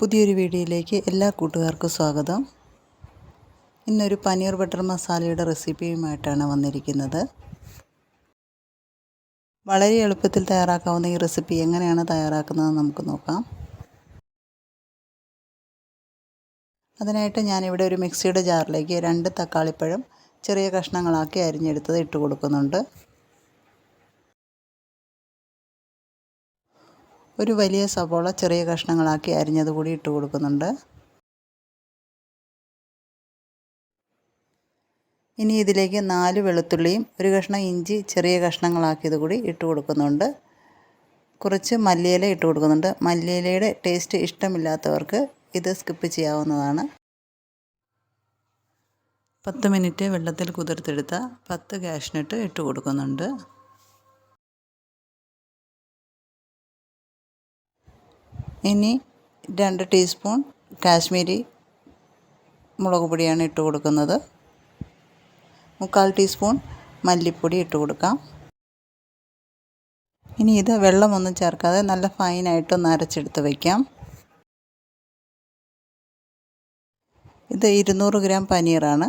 പുതിയൊരു വീഡിയോയിലേക്ക് എല്ലാ കൂട്ടുകാർക്കും സ്വാഗതം. ഇന്നൊരു പനീർ ബട്ടർ മസാലയുടെ റെസിപ്പിയുമായിട്ടാണ് വന്നിരിക്കുന്നത്. വളരെ എളുപ്പത്തിൽ തയ്യാറാക്കാവുന്ന ഈ റെസിപ്പി എങ്ങനെയാണ് തയ്യാറാക്കുന്നത് നമുക്ക് നോക്കാം. അതിനായിട്ട് ഞാനിവിടെ ഒരു മിക്സിയുടെ ജാറിലേക്ക് രണ്ട് തക്കാളിപ്പഴം ചെറിയ കഷ്ണങ്ങളാക്കി അരിഞ്ഞെടുത്തത് ഇട്ട് കൊടുക്കുന്നുണ്ട്. ഒരു വലിയ സവോള ചെറിയ കഷ്ണങ്ങളാക്കി അരിഞ്ഞത് കൂടി ഇട്ട് കൊടുക്കുന്നുണ്ട്. ഇനി ഇതിലേക്ക് നാല് വെളുത്തുള്ളിയും ഒരു കഷ്ണം ഇഞ്ചി ചെറിയ കഷ്ണങ്ങളാക്കിയത് കൂടി ഇട്ട് കൊടുക്കുന്നുണ്ട്. കുറച്ച് മല്ലിയില ഇട്ട് കൊടുക്കുന്നുണ്ട്. മല്ലിയിലയുടെ ടേസ്റ്റ് ഇഷ്ടമില്ലാത്തവർക്ക് ഇത് സ്കിപ്പ് ചെയ്യാവുന്നതാണ്. പത്ത് മിനിറ്റ് വെള്ളത്തിൽ കുതിർത്തെടുത്ത പത്ത് കാഷ്നട്ട് ഇട്ട് കൊടുക്കുന്നുണ്ട്. ഇനി രണ്ട് ടീസ്പൂൺ കാശ്മീരി മുളക് പൊടിയാണ് ഇട്ട് കൊടുക്കുന്നത്. മുക്കാൽ ടീസ്പൂൺ മല്ലിപ്പൊടി ഇട്ട് കൊടുക്കാം. ഇനി ഇത് വെള്ളമൊന്നും ചേർക്കാതെ നല്ല ഫൈനായിട്ടൊന്ന് അരച്ചെടുത്ത് വയ്ക്കാം ഇത് ഇരുന്നൂറ് ഗ്രാം പനീറാണ്.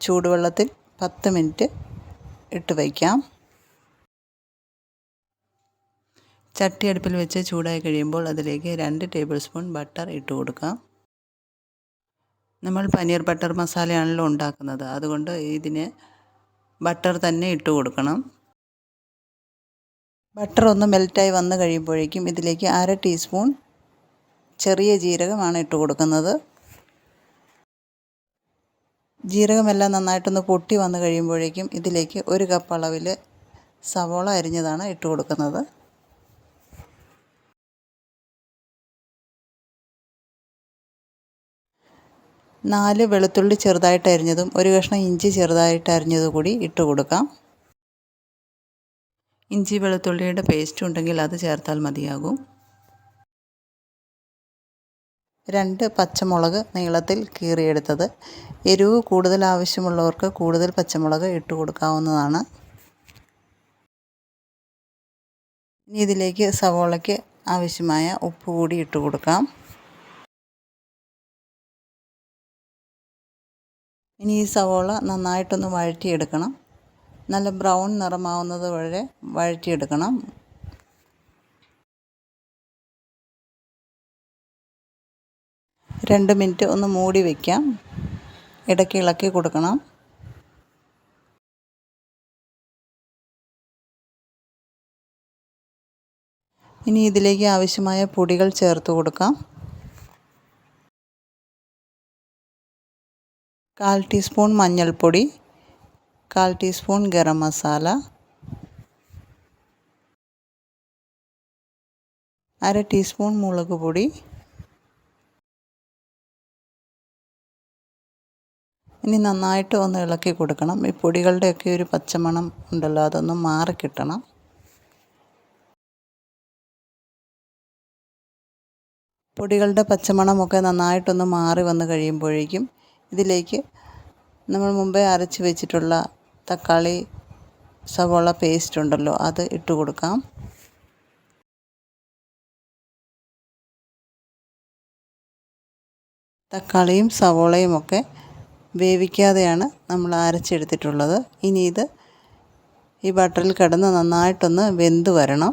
ചൂടുവെള്ളത്തിൽ പത്ത് മിനിറ്റ് ഇട്ട് വയ്ക്കാം ചട്ടി അടുപ്പിൽ വെച്ച് ചൂടായി കഴിയുമ്പോൾ അതിലേക്ക് രണ്ട് ടേബിൾ സ്പൂൺ ബട്ടർ ഇട്ട് കൊടുക്കാം. നമ്മൾ പനീർ ബട്ടർ മസാലയാണല്ലോ ഉണ്ടാക്കുന്നത്. അതുകൊണ്ട് ഇതിന് ബട്ടർ തന്നെ ഇട്ട് കൊടുക്കണം. ബട്ടർ ഒന്ന് മെൽറ്റായി വന്ന് കഴിയുമ്പോഴേക്കും ഇതിലേക്ക് അര ടീസ്പൂൺ ചെറിയ ജീരകമാണ് ഇട്ട് കൊടുക്കുന്നത്. ജീരകമെല്ലാം നന്നായിട്ടൊന്ന് പൊട്ടി വന്ന് കഴിയുമ്പോഴേക്കും ഇതിലേക്ക് ഒരു കപ്പ് അളവിൽ സവോള അരിഞ്ഞതാണ് ഇട്ട് കൊടുക്കുന്നത്. നാല് വെളുത്തുള്ളി ചെറുതായിട്ട് അരിഞ്ഞതും ഒരു കഷ്ണം ഇഞ്ചി ചെറുതായിട്ട് അരിഞ്ഞതും കൂടി ഇട്ട് കൊടുക്കാം. ഇഞ്ചി വെളുത്തുള്ളിയുടെ പേസ്റ്റ് ഉണ്ടെങ്കിൽ അത് ചേർത്താൽ മതിയാകും. രണ്ട് പച്ചമുളക് നീളത്തിൽ കീറിയെടുത്തത്. എരിവ് കൂടുതൽ ആവശ്യമുള്ളവർക്ക് കൂടുതൽ പച്ചമുളക് ഇട്ട് കൊടുക്കാവുന്നതാണ്. ഇനി ഇതിലേക്ക് സവോളയ്ക്ക് ആവശ്യമായ ഉപ്പ് കൂടി ഇട്ട് കൊടുക്കാം. ഇനി ഈ സവോള നന്നായിട്ടൊന്ന് വഴറ്റിയെടുക്കണം. നല്ല ബ്രൗൺ നിറമാവുന്നത് വരെ വഴറ്റിയെടുക്കണം. രണ്ട് മിനിറ്റ് ഒന്ന് മൂടി വയ്ക്കാം ഇടയ്ക്ക് ഇളക്കി കൊടുക്കണം. ഇനി ഇതിലേക്ക് ആവശ്യമായ പൊടികൾ ചേർത്ത് കൊടുക്കാം. കാൽ ടീസ്പൂൺ മഞ്ഞൾപ്പൊടി കാൽ ടീസ്പൂൺ ഗരം മസാല അര ടീസ്പൂൺ മുളക് പൊടി ഇനി നന്നായിട്ട് ഒന്ന് ഇളക്കി കൊടുക്കണം. ഈ പൊടികളുടെയൊക്കെ ഒരു പച്ചമണം ഉണ്ടല്ലോ അതൊന്ന് മാറിക്കിട്ടണം പൊടികളുടെ പച്ചമണമൊക്കെ നന്നായിട്ടൊന്ന് മാറി വന്ന് കഴിയുമ്പോഴേക്കും ഇതിലേക്ക് നമ്മൾ മുമ്പേ അരച്ച് വെച്ചിട്ടുള്ള തക്കാളി സവോള പേസ്റ്റ് ഉണ്ടല്ലോ അത് ഇട്ട് കൊടുക്കാം. തക്കാളിയും സവോളയും ഒക്കെ വേവിക്കാതെയാണ് നമ്മൾ അരച്ചെടുത്തിട്ടുള്ളത്. ഇനി ഇത് ഈ ബട്ടറിൽ കിടന്ന് നന്നായിട്ടൊന്ന് വെന്ത് വരണം.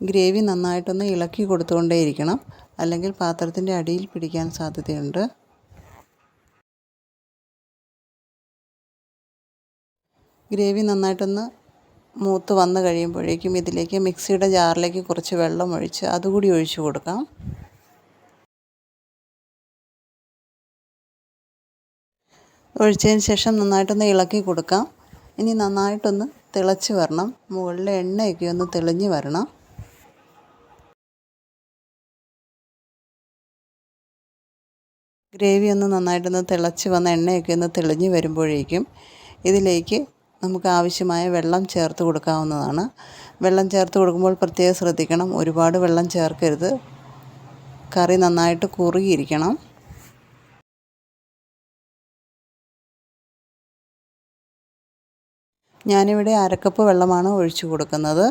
ഗ്രേവി നന്നായിട്ടൊന്ന് ഇളക്കി കൊടുത്തുകൊണ്ടേയിരിക്കണം. അല്ലെങ്കിൽ പാത്രത്തിന്റെ അടിയിൽ പിടിക്കാൻ സാധ്യതയുണ്ട്. ഗ്രേവി നന്നായിട്ടൊന്ന് മൂത്ത് വന്നു കഴിയുമ്പോഴേക്കും ഇതിലേക്ക് മിക്സിയുടെ ജാറിലേക്ക് കുറച്ച് വെള്ളം ഒഴിച്ച് അതുകൂടി ഒഴിച്ചു കൊടുക്കാം. ഒഴിച്ചതിന് ശേഷം നന്നായിട്ടൊന്ന് ഇളക്കി കൊടുക്കാം. ഇനി നന്നായിട്ടൊന്ന് തിളച്ച് വരണം. മുകളിലെ എണ്ണയൊക്കെ ഒന്ന് തെളിഞ്ഞ് വരണം. ഗ്രേവി ഒന്ന് നന്നായിട്ടൊന്ന് തിളച്ച് വന്ന എണ്ണയൊക്കെ ഒന്ന് തെളിഞ്ഞ് വരുമ്പോഴേക്കും ഇതിലേക്ക് നമുക്ക് ആവശ്യമായ വെള്ളം ചേർത്ത് കൊടുക്കാവുന്നതാണ്. വെള്ളം ചേർത്ത് കൊടുക്കുമ്പോൾ പ്രത്യേകം ശ്രദ്ധിക്കണം. ഒരുപാട് വെള്ളം ചേർക്കരുത്. കറി നന്നായിട്ട് കുറുകിയിരിക്കണം. ഞാനിവിടെ അരക്കപ്പ് വെള്ളമാണ് ഒഴിച്ചു കൊടുക്കുന്നത്.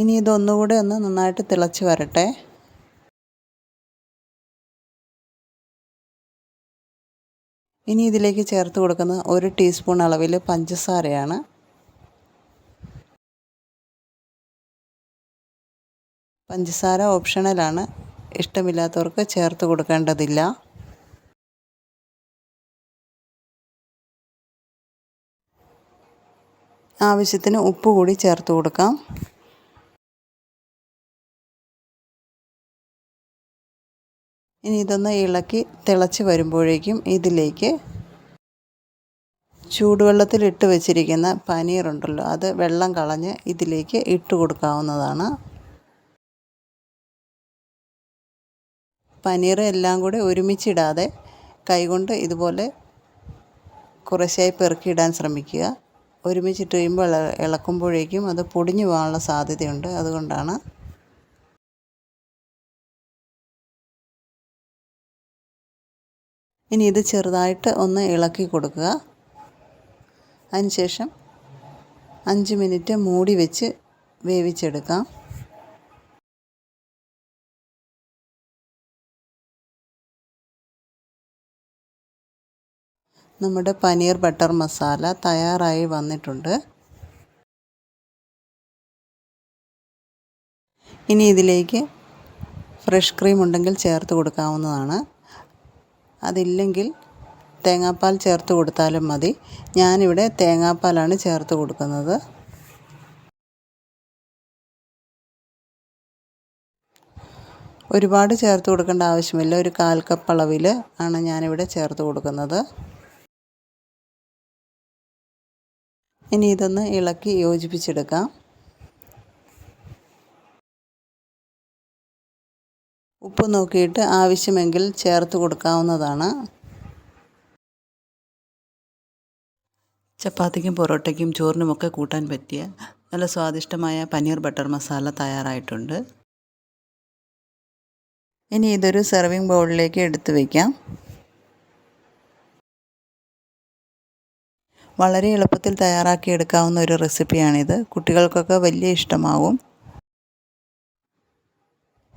ഇനി ഇതൊന്നുകൂടെ ഒന്ന് നന്നായിട്ട് തിളച്ച് വരട്ടെ. ഇനി ഇതിലേക്ക് ചേർത്ത് കൊടുക്കുന്ന ഒരു ടീസ്പൂൺ അളവിൽ പഞ്ചസാരയാണ്. പഞ്ചസാര ഓപ്ഷണലാണ്. ഇഷ്ടമില്ലാത്തവർക്ക് ചേർത്ത് കൊടുക്കേണ്ടതില്ല. ആവശ്യത്തിന് ഉപ്പ് കൂടി ചേർത്ത് കൊടുക്കാം. ഇനി ഇതൊന്ന് ഇളക്കി തിളച്ച് വരുമ്പോഴേക്കും ഇതിലേക്ക് ചൂടുവെള്ളത്തിൽ ഇട്ട് വെച്ചിരിക്കുന്ന പനീറുണ്ടല്ലോ അത് വെള്ളം കളഞ്ഞ് ഇതിലേക്ക് ഇട്ട് കൊടുക്കാവുന്നതാണ്. പനീർ എല്ലാം കൂടി ഒരുമിച്ചിടാതെ കൈകൊണ്ട് ഇതുപോലെ കുറേശ്ശായി പെറുക്കിയിടാൻ ശ്രമിക്കുക. ഒരുമിച്ചിട്ട് കഴിയുമ്പോൾ ഇളക്കുമ്പോഴേക്കും അത് പൊടിഞ്ഞു പോകാനുള്ള സാധ്യതയുണ്ട്. അതുകൊണ്ടാണ് ഇനി ഇത് ചെറുതായിട്ട് ഒന്ന് ഇളക്കി കൊടുക്കുക. അതിനുശേഷം അഞ്ച് മിനിറ്റ് മൂടി വെച്ച് വേവിച്ചെടുക്കാം. നമ്മുടെ പനീർ ബട്ടർ മസാല തയ്യാറായി വന്നിട്ടുണ്ട്. ഇനി ഇതിലേക്ക് ഫ്രഷ് ക്രീം ഉണ്ടെങ്കിൽ ചേർത്ത് കൊടുക്കാവുന്നതാണ്. അതില്ലെങ്കിൽ തേങ്ങാപ്പാൽ ചേർത്ത് കൊടുത്താലും മതി. ഞാനിവിടെ തേങ്ങാപ്പാലാണ് ചേർത്ത് കൊടുക്കുന്നത്. ഒരുപാട് ചേർത്ത് കൊടുക്കേണ്ട ആവശ്യമില്ല. ഒരു കാൽ കപ്പ് അളവിൽ ആണ് ഞാനിവിടെ ചേർത്ത് കൊടുക്കുന്നത്. ഇനി ഇതൊന്ന് ഇളക്കി യോജിപ്പിച്ചെടുക്കാം. ഉപ്പ് നോക്കിയിട്ട് ആവശ്യമെങ്കിൽ ചേർത്ത് കൊടുക്കാവുന്നതാണ്. ചപ്പാത്തിക്കും പൊറോട്ടയ്ക്കും ചോറിനുമൊക്കെ കൂട്ടാൻ പറ്റിയ നല്ല സ്വാദിഷ്ടമായ പനീർ ബട്ടർ മസാല തയ്യാറായിട്ടുണ്ട്. ഇനി ഇതൊരു സെർവിങ് ബൗളിലേക്ക് എടുത്തു വയ്ക്കാം വളരെ എളുപ്പത്തിൽ തയ്യാറാക്കി എടുക്കാവുന്ന ഒരു റെസിപ്പിയാണിത് കുട്ടികൾക്കൊക്കെ വലിയ ഇഷ്ടമാവും.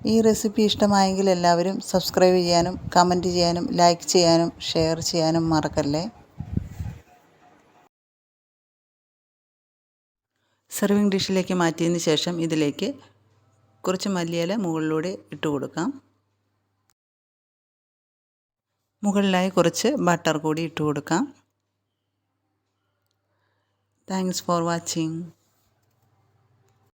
ഈ റെസിപ്പി ഇഷ്ടമായെങ്കിൽ എല്ലാവരും സബ്സ്ക്രൈബ് ചെയ്യാനും കമന്റ് ചെയ്യാനും ലൈക്ക് ചെയ്യാനും ഷെയർ ചെയ്യാനും മറക്കല്ലേ? സെർവിങ് ഡിഷിലേക്ക് മാറ്റിയതിന് ശേഷം ഇതിലേക്ക് കുറച്ച് മല്ലിയില മുകളിലൂടെ ഇട്ട് കൊടുക്കാം. മുകളിലായി കുറച്ച് ബട്ടർ കൂടി ഇട്ട് കൊടുക്കാം. Thanks for watching